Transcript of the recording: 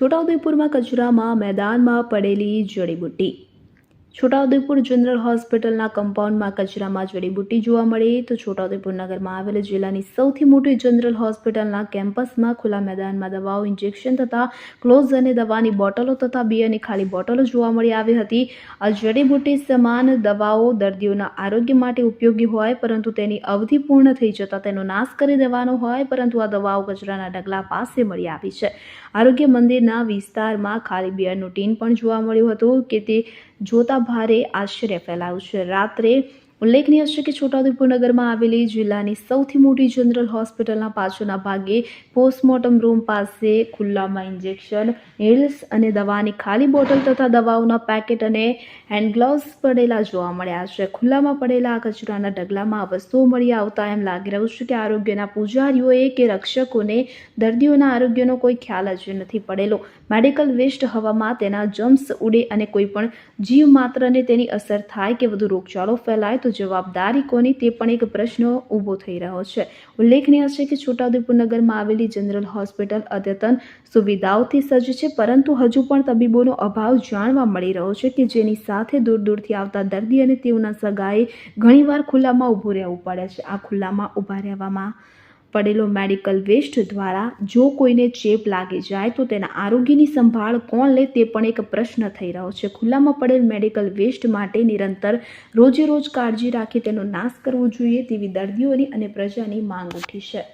છોટાઉદેપુરમાં કચરામાં મેદાનમાં પડેલી જડીબુટ્ટી. છોટાઉદેપુર જનરલ હોસ્પિટલના કમ્પાઉન્ડમાં કચરામાં જડીબુટ્ટી જોવા મળી. તો છોટાઉદેપુર નગરમાં આવેલ જિલ્લાની સૌથી મોટી જનરલ હોસ્પિટલના કેમ્પસમાં ખુલ્લા મેદાનમાં દવાઓ, ઇન્જેક્શન તથા ક્લોઝ અને દવાની બોટલો તથા બિયરની ખાલી બોટલો જોવા મળી આવી હતી. આ જડીબુટ્ટી સમાન દવાઓ દર્દીઓના આરોગ્ય માટે ઉપયોગી હોય, પરંતુ તેની અવધિ પૂર્ણ થઈ જતાં તેનો નાશ કરી દેવાનો હોય, પરંતુ આ દવાઓ કચરાના ઢગલા પાસે મળી આવી છે. આરોગ્ય મંદિરના વિસ્તારમાં ખાલી બિયરનું ટીન પણ જોવા મળ્યું હતું કે તે જોતા ભારે આશ્ચર્ય ફેલાયું છે. રાત્રે ઉલ્લેખનીય છે કે છોટાઉદેપુર નગરમાં આવેલી જિલ્લાની સૌથી મોટી જનરલ હોસ્પિટલના પાછળના ભાગે પોસ્ટમોર્ટમ રૂમ પાસે ખુલ્લામાં ઇન્જેક્શન, નેલ્સ અને દવાની ખાલી બોટલ તથા દવાઓના પેકેટ અને હેન્ડગ્લોવ્સ પડેલા જોવા મળ્યા છે. ખુલ્લામાં પડેલા આ કચરાના ઢગલામાં આ વસ્તુઓ મળી આવતા એમ લાગી રહ્યું છે કે આરોગ્યના પૂજારીઓએ કે રક્ષકોને દર્દીઓના આરોગ્યનો કોઈ ખ્યાલ જ નથી પડેલો. મેડિકલ વેસ્ટ હવામાં તેના જમ્સ ઉડે અને કોઈ પણ જીવ માત્રને તેની અસર થાય કે વધુ રોગચાળો ફેલાય જવાબદારી કોની તે પણ એક પ્રશ્ન ઊભો થઈ રહ્યો છે. ઉલ્લેખનીય છે કે છોટાઉદેપુર નગરમાં આવેલી જનરલ હોસ્પિટલ અદ્યતન સુવિધાઓથી સજ્જ છે, પરંતુ હજુ પણ તબીબોનો અભાવ જાણવા મળી રહ્યો છે કે જેની સાથે દૂર દૂરથી આવતા દર્દી અને તેઓના સગાએ ઘણીવાર ખુલ્લામાં ઊભું રહેવું પડે છે. આ ખુલ્લામાં ઊભા રહેવામાં પડેલો મેડિકલ વેસ્ટ દ્વારા જો કોઈને ચેપ લાગી જાય તો તેના આરોગ્યની સંભાળ કોણ લે તે પણ એક પ્રશ્ન થઈ રહ્યો છે. ખુલ્લામાં પડેલ મેડિકલ વેસ્ટ માટે નિરંતર રોજે રોજ કાળજી રાખી તેનો નાશ કરવો જોઈએ તેવી દર્દીઓની અને પ્રજાની માંગ ઉઠી છે.